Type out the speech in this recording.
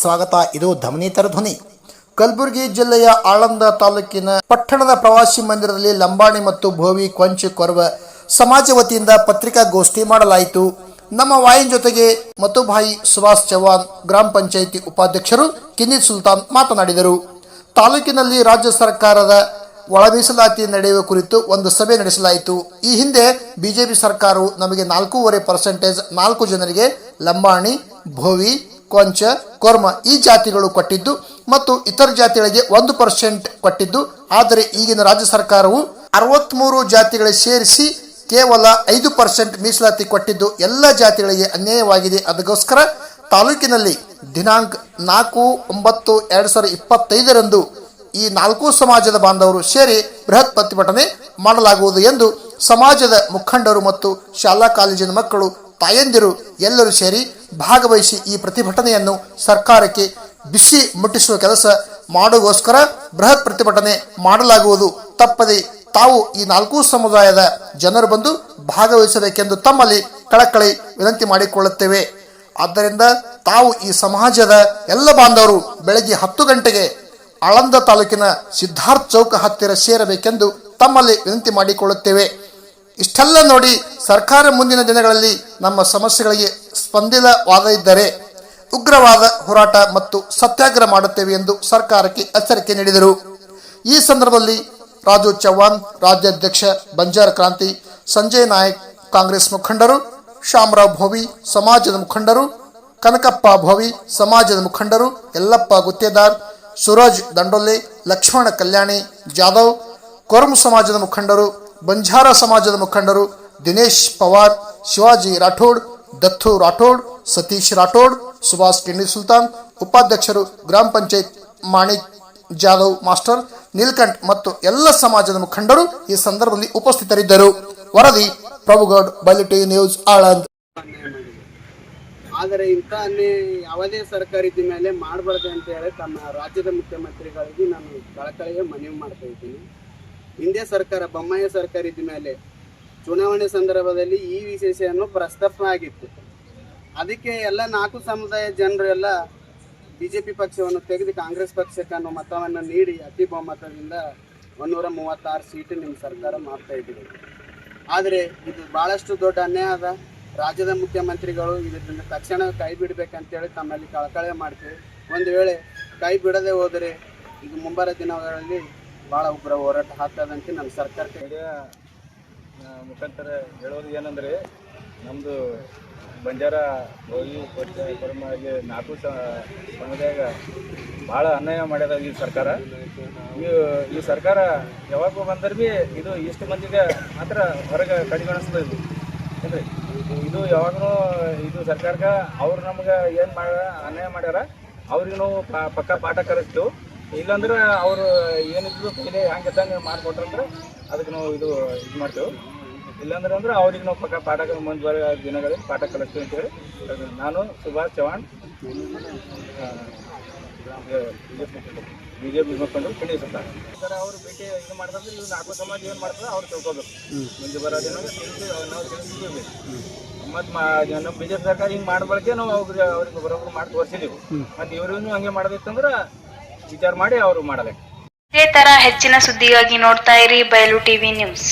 ಸ್ವಾಗತ. ಇದು ಧಮನೀತರ ಧ್ವನಿ. ಕಲಬುರಗಿ ಜಿಲ್ಲೆಯ ಆಳಂದ ತಾಲೂಕಿನ ಪಟ್ಟಣದ ಪ್ರವಾಸಿ ಮಂದಿರದಲ್ಲಿ ಲಂಬಾಣಿ ಮತ್ತು ಭೋವಿ ಕೊಂಚ ಕೊರವ ಸಮಾಜ ವತಿಯಿಂದ ಪತ್ರಿಕಾಗೋಷ್ಠಿ ಮಾಡಲಾಯಿತು. ನಮ್ಮ ವಾಯಿನ ಜೊತೆಗೆ ಮತುಭಾಯಿ ಸುಭಾಷ್ ಚೌಹಾಣ್ ಗ್ರಾಮ ಪಂಚಾಯಿತಿ ಉಪಾಧ್ಯಕ್ಷರು ಕಿನ್ನಿತ್ ಸುಲ್ತಾನ್ ಮಾತನಾಡಿದರು. ತಾಲೂಕಿನಲ್ಲಿ ರಾಜ್ಯ ಸರ್ಕಾರದ ಒಳ ಮೀಸಲಾತಿ ನಡೆಯುವ ಕುರಿತು ಒಂದು ಸಭೆ ನಡೆಸಲಾಯಿತು. ಈ ಹಿಂದೆ ಬಿಜೆಪಿ ಸರ್ಕಾರವು ನಮಗೆ ನಾಲ್ಕೂವರೆ ಪರ್ಸೆಂಟೇಜ್ ನಾಲ್ಕು ಜನರಿಗೆ ಲಂಬಾಣಿ, ಭೋವಿ ಕೊಂಚ ಕೊರ್ಮ ಈ ಜಾತಿಗಳು ಕೊಟ್ಟಿದ್ದು ಮತ್ತು ಇತರ ಜಾತಿಗಳಿಗೆ ಒಂದು ಪರ್ಸೆಂಟ್ ಕೊಟ್ಟಿದ್ದು. ಆದರೆ ಈಗಿನ ರಾಜ್ಯ ಸರ್ಕಾರವು ಅರವತ್ಮೂರು ಜಾತಿಗಳಿಗೆ ಸೇರಿಸಿ ಕೇವಲ ಐದು ಪರ್ಸೆಂಟ್ ಮೀಸಲಾತಿ ಕೊಟ್ಟಿದ್ದು ಎಲ್ಲ ಜಾತಿಗಳಿಗೆ ಅನ್ಯಾಯವಾಗಿದೆ. ಅದಕ್ಕೋಸ್ಕರ ತಾಲೂಕಿನಲ್ಲಿ ದಿನಾಂಕ ನಾಲ್ಕು ಒಂಬತ್ತು ಎರಡು ಸಾವಿರದ ಇಪ್ಪತ್ತೈದರಂದು ಈ ನಾಲ್ಕು ಸಮಾಜದ ಬಾಂಧವರು ಸೇರಿ ಬೃಹತ್ ಪ್ರತಿಭಟನೆ ಮಾಡಲಾಗುವುದು ಎಂದು ಸಮಾಜದ ಮುಖಂಡರು ಮತ್ತು ಶಾಲಾ ಕಾಲೇಜಿನ ಮಕ್ಕಳು ತಾಯಂದಿರು ಎಲ್ಲರೂ ಸೇರಿ ಭಾಗವಹಿಸಿ ಈ ಪ್ರತಿಭಟನೆಯನ್ನು ಸರ್ಕಾರಕ್ಕೆ ಬಿಸಿ ಮುಟ್ಟಿಸುವ ಕೆಲಸ ಮಾಡುವಗೋಸ್ಕರ ಬೃಹತ್ ಪ್ರತಿಭಟನೆ ಮಾಡಲಾಗುವುದು. ತಪ್ಪದೆ ತಾವು ಈ ನಾಲ್ಕು ಸಮುದಾಯದ ಜನರು ಬಂದು ಭಾಗವಹಿಸಬೇಕೆಂದು ತಮ್ಮಲ್ಲಿ ಕಳಕಳಿ ವಿನಂತಿ ಮಾಡಿಕೊಳ್ಳುತ್ತೇವೆ. ಆದ್ದರಿಂದ ತಾವು ಈ ಸಮಾಜದ ಎಲ್ಲ ಬಾಂಧವರು ಬೆಳಗ್ಗೆ ಹತ್ತು ಗಂಟೆಗೆ ಆಳಂದ ತಾಲೂಕಿನ ಸಿದ್ಧಾರ್ಥ ಚೌಕ ಹತ್ತಿರ ಸೇರಬೇಕೆಂದು ತಮ್ಮಲ್ಲಿ ವಿನಂತಿ ಮಾಡಿಕೊಳ್ಳುತ್ತೇವೆ. ಇಷ್ಟೆಲ್ಲ ನೋಡಿ ಸರ್ಕಾರ ಮುಂದಿನ ದಿನಗಳಲ್ಲಿ ನಮ್ಮ ಸಮಸ್ಯೆಗಳಿಗೆ ಸ್ಪಂದಿಲವಾದ ಇದ್ದರೆ ಉಗ್ರವಾದ ಹೋರಾಟ ಮತ್ತು ಸತ್ಯಾಗ್ರಹ ಮಾಡುತ್ತೇವೆ ಎಂದು ಸರ್ಕಾರಕ್ಕೆ ಎಚ್ಚರಿಕೆ ನೀಡಿದರು. ಈ ಸಂದರ್ಭದಲ್ಲಿ ರಾಜು ಚೌಹಾಣ್ ರಾಜ್ಯಾಧ್ಯಕ್ಷ ಬಂಜಾರ ಕ್ರಾಂತಿ, ಸಂಜಯ್ ನಾಯಕ್, ಕಾಂಗ್ರೆಸ್ ಮುಖಂಡರು, ಶ್ಯಾಮರಾವ್ ಭೋವಿ, ಸಮಾಜದ ಮುಖಂಡರು, ಕನಕಪ್ಪ ಭೋವಿ, ಸಮಾಜದ ಮುಖಂಡರು, ಯಲ್ಲಪ್ಪ ಗುತ್ತೇದಾರ್, ಸುರಜ್ ದಂಡೊಲ್ಲೆ ಲಕ್ಷ್ಮಣ ಕಲ್ಯಾಣಿ, ಜಾಧವ್, ಕೊರಮು ಸಮಾಜದ ಮುಖಂಡರು ಬಂಜಾರ ಸಮಾಜದ ಮುಖಂಡರು ದಿನೇಶ್ ಪವಾರ್, ಶಿವಾಜಿ ರಾಠೋಡ್, ದತ್ತು ರಾಠೋಡ್, ಸತೀಶ್ ರಾಠೋಡ್, ಸುಭಾಷ್ ಕಿಂಡಿ ಸುಲ್ತಾನ್, ಉಪಾಧ್ಯಕ್ಷರು ಗ್ರಾಮ ಪಂಚಾಯತ್ ಮಾಣಿಕ್ ಜಾಧವ್ ಮಾಸ್ಟರ್, ನೀಲ್ಕಂಠ್ ಮತ್ತು ಎಲ್ಲ ಸಮಾಜದ ಮುಖಂಡರು ಈ ಸಂದರ್ಭದಲ್ಲಿ ಉಪಸ್ಥಿತರಿದ್ದರು. ವರದಿ, ಪ್ರಭುಗೌಡ್ ಬಲಿಟಿ ನ್ಯೂಸ್, ಆಳಂದ್. ಆದರೆ ಇಂಥ ಯಾವುದೇ ಸರ್ಕಾರ ಇದ್ದ ಮೇಲೆ ಮಾಡಬಾರ್ದು ಅಂತ ಹೇಳಿ ತಮ್ಮ ರಾಜ್ಯದ ಮುಖ್ಯಮಂತ್ರಿಗಳಿಗೆ ನಾನು ಕಳಕಳಿಗೆ ಮನವಿ ಮಾಡ್ತಾ ಇದ್ದೀನಿ. ಹಿಂದೆ ಸರ್ಕಾರ, ಬೊಮ್ಮಾಯಿ ಸರ್ಕಾರ ಇದ್ದ ಮೇಲೆ ಚುನಾವಣೆ ಸಂದರ್ಭದಲ್ಲಿ ಈ ವಿಶೇಷವನ್ನು ಪ್ರಸ್ತಾಪ ಆಗಿತ್ತು ಅದಕ್ಕೆ ಎಲ್ಲ ನಾಲ್ಕು ಸಮುದಾಯ ಜನರು ಎಲ್ಲ ಬಿ ಜೆ ಪಿ ಪಕ್ಷವನ್ನು ತೆಗೆದು ಕಾಂಗ್ರೆಸ್ ಪಕ್ಷಕ್ಕೆ ಅನ್ನೋ ಮತವನ್ನು ನೀಡಿ ಅತಿ ಬಹುಮತದಿಂದ ಒಂದೂರ ಮೂವತ್ತಾರು ಸೀಟು ನಿಮ್ಮ ಸರ್ಕಾರ ಮಾಡ್ತಾ ಇದ್ದೀವಿ ಆದರೆ ಇದು ಭಾಳಷ್ಟು ದೊಡ್ಡ ಅನ್ಯಾಯ ಅದ. ರಾಜ್ಯದ ಮುಖ್ಯಮಂತ್ರಿಗಳು ಇದರಿಂದ ತಕ್ಷಣ ಕೈ ಬಿಡಬೇಕಂತೇಳಿ ತಮ್ಮಲ್ಲಿ ಕಳಕಳೆ ಮಾಡ್ತೀವಿ. ಒಂದು ವೇಳೆ ಕೈ ಬಿಡದೆ ಹೋದರೆ, ಇದು ಮುಂಬರ ದಿನಗಳಲ್ಲಿ ಭಾಳ ಉಗ್ರ ಹೋರಾಟ ಹಾಕ್ತದಂತ ನಮ್ಮ ಸರ್ಕಾರಕ್ಕೆ ಮುಖಾಂತರ ಹೇಳೋದು ಏನಂದ್ರೆ ನಮ್ಮದು ಬಂಜಾರ ಹೋಗಿ ಪರಮಾಗಿ ನಾಲ್ಕು ಸಮುದಾಯ ಭಾಳ ಅನ್ಯಾಯ ಮಾಡ್ಯದ ಈ ಸರ್ಕಾರ. ಈ ಸರ್ಕಾರ ಯಾವಾಗ ಬಂದ್ರೆ ಭೀ ಇದು ಇಷ್ಟು ಮಂದಿಗೆ ಮಾತ್ರ ಹೊರಗೆ ಕಡೆಗಣಿಸ್ತದೆ ಇದು ಇದು ಯಾವಾಗಲೂ ಇದು ಸರ್ಕಾರಕ್ಕೆ ಅವ್ರು ನಮ್ಗೆ ಏನು ಮಾಡ, ಅನ್ಯಾಯ ಮಾಡ್ಯಾರ, ಅವ್ರಿಗೂ ಪಕ್ಕ ಪಾಠ ಕಲಿಸ್ತೀವಿ. ಇಲ್ಲಾಂದ್ರೆ ಅವರು ಏನಿದ್ರು ಕೈಲಿ ಹಂಗೆ ತಂಗೆ ಮಾಡಿಕೊಟ್ರಂದ್ರೆ ಅದಕ್ಕೆ ನಾವು ಇದು ಇದು ಮಾಡ್ತೇವೆ. ಇಲ್ಲಾಂದ್ರೆ ಅಂದ್ರೆ ಅವ್ರಿಗೆ ನಾವು ಪಕ್ಕ ಪಾಠ ಮುಂದೆ ಬರೋ ದಿನಗಳಲ್ಲಿ ಪಾಠ ಕಲಿಸ್ತೀವಿ ಅಂತೇಳಿ. ನಾನು Subhash Chavan B J P ಮುಖಂಡರು ಕಣಿ ಸರ್ ಅವರು ಭೇಟಿ ಇದು ಮಾಡಿದ್ರೆ ಇವ್ರು ನಾಲ್ಕು ಸಮಾಜ ಏನು ಮಾಡ್ತಾರೆ ಅವ್ರು ತಿಳ್ಕೊಬೇಕು. ಮುಂದೆ ಬರೋ ದಿನ ತಿಳಿಸಿ ನಾವು ತಿಳಿಸ್ಬೇಕು ಮತ್ತು ನಮ್ಮ ಬಿ ಜೆ ಪಿ ಸರ್ಕಾರ ಹಿಂಗೆ ಮಾಡ್ಬಳಕೆ ನಾವು ಅವ್ರಿಗೆ ಅವ್ರಿಗೆ ಬರೋಬ್ರು ಮಾಡಿ ತೋರಿಸಿದ್ದೀವಿ ಮತ್ತು ಇವ್ರಿಗೂ ಹಂಗೆ ಮಾಡೋದಿತ್ತಂದ್ರೆ ವಿಚಾರ ಮಾಡಿ ಅವರು ಮಾಡಬೇಕು ಇದೇ ತರ ಹೆಚ್ಚಿನ ಸುದ್ದಿಗಾಗಿ ನೋಡ್ತಾ ಇರಿ ಬಯಲು ಟಿವಿ ನ್ಯೂಸ್.